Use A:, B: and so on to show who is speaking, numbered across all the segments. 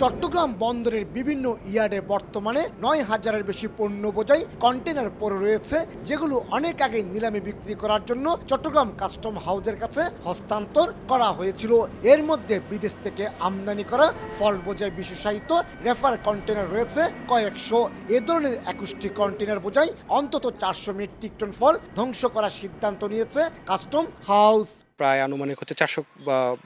A: চট্টগ্রাম বন্দরের বিভিন্ন ইয়ার্ডে বর্তমানে নয় হাজারের বেশি পণ্য বোঝাই কন্টেনার পড়ে রয়েছে, যেগুলো অনেক আগে নিলামে বিক্রি করার জন্য চট্টগ্রাম কাস্টম হাউসের কাছে হস্তান্তর করা হয়েছিল। এর মধ্যে বিদেশ থেকে আমদানি করা ফল বোঝাই বিশেষায়িত রেফার কন্টেনার রয়েছে কয়েকশো। এ ধরনের একুশটি কন্টেনার বোঝাই অন্তত চারশো মেট্রিক টন ফল ধ্বংস করার সিদ্ধান্ত নিয়েছে কাস্টম হাউস।
B: প্রায় আনুমানিক হচ্ছে চারশো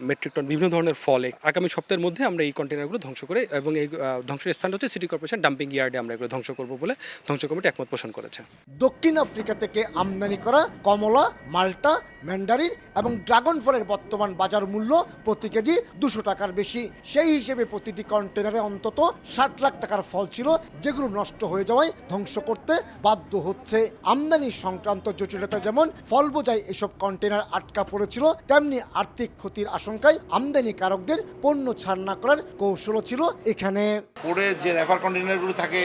B: মেট্রিক টন বিভিন্ন ধরনের ফলে। আগামী সপ্তাহের মধ্যে আমরা এই কন্টেনারগুলো ধ্বংস করে এবং এই ধ্বংসের স্থানটা হচ্ছে সিটি কর্পোরেশন ডাম্পিং ইয়ার্ডে আমরা এগুলো ধ্বংস করব বলে ধ্বংস কমিটি একমত পোষণ করেছে।
A: দক্ষিণ আফ্রিকা থেকে আমদানি করা কমলা, মাল্টা, ম্যান্ডারিন এবং ড্রাগন ফলের বর্তমান বাজার মূল্য প্রতি কেজি দুশো টাকার বেশি। সেই হিসেবে প্রতিটি কন্টেনারে অন্তত ষাট লাখ টাকার ফল ছিল, যেগুলো নষ্ট হয়ে যাওয়ায় ধ্বংস করতে বাধ্য হচ্ছে। আমদানি সংক্রান্ত জটিলতা যেমন ফল বোঝায় এসব কন্টেনার আটকা পড়েছিল তেমনি আর্থিক ক্ষতির আশঙ্কায় আমদানিকারকদের পণ্য ছাড় না করার কৌশলও ছিল এখানে।
C: পোর্টে যে রেফার কন্টেনারগুলো থাকে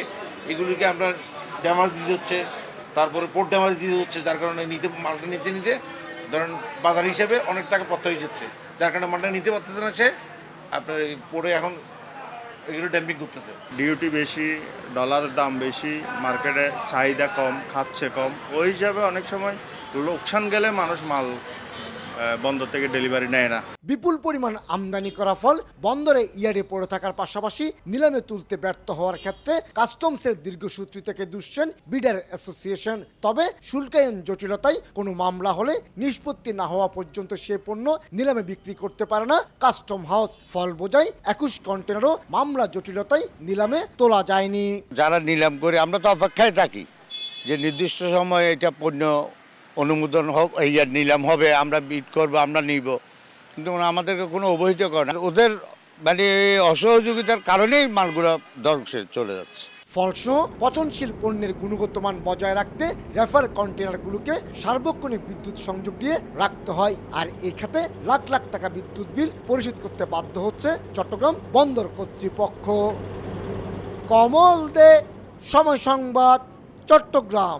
C: এগুলিকে আপনার ড্যামাজ দিতে হচ্ছে তারপরে পোর্ট ড্যামাজ দিতে হচ্ছে যার কারণে নিতে মালটা নিতে নিতে ধরেন বাজার হিসেবে অনেক টাকা পত্র হয়ে যাচ্ছে যার কারণে মালটা নিতে পারতেছে না সে আপনার এই পোর্টে এখন এগুলো ড্যাম্পিং করতেছে।
D: ডিউটি বেশি ডলারের দাম বেশি মার্কেটে চাহিদা কম খাচ্ছে কম ওই হিসাবে অনেক সময় লোকসান গেলে মানুষ মাল বন্দর থেকে ডেলিভারি নেয় না।
A: বিপুল পরিমাণ আমদানি করা ফল বন্দরে ইয়ারে পড়ে থাকার পাশাপাশি নিলামে তুলতে ব্যর্থ হওয়ার ক্ষেত্রে কাস্টমসের দীর্ঘসূত্রি থেকে দুষছেন বিডার অ্যাসোসিয়েশন। তবে শুল্কায়ন জটিলতায় কোনো মামলা হলে নিষ্পত্তি না হওয়া পর্যন্ত সে পণ্য নিলামে বিক্রি করতে পারে না। কাস্টম হাউস ফল বোঝাই একুশ কন্টেনারও মামলা জটিলতায় নিলামে তোলা যায়নি।
E: যারা নিলাম করে আমরা তো অপেক্ষায় থাকি যে নির্দিষ্ট সময়ে এটা পণ্য অনুমোদন হোক, এই আর নিলাম হবে, আমরা বিট করব, আমরা নিব। কিন্তু আমাদেরকে কোনো অবহিত করে না। ওদের মানে অসহযোগিতার কারণেই মালগুলো ধ্বংসে চলে যাচ্ছে।
A: ফলসহ পচনশীল পণ্যের গুণগত মান বজায় রাখতে রেফার কন্টেনারগুলোকে সার্বক্ষণিক বিদ্যুৎ সংযোগ দিয়ে রাখতে হয়। আর এই খাতে লাখ লাখ টাকা বিদ্যুৎ বিল পরিশোধ করতে বাধ্য হচ্ছে চট্টগ্রাম বন্দর কর্তৃপক্ষ। কমল দে, সময় সংবাদ, চট্টগ্রাম।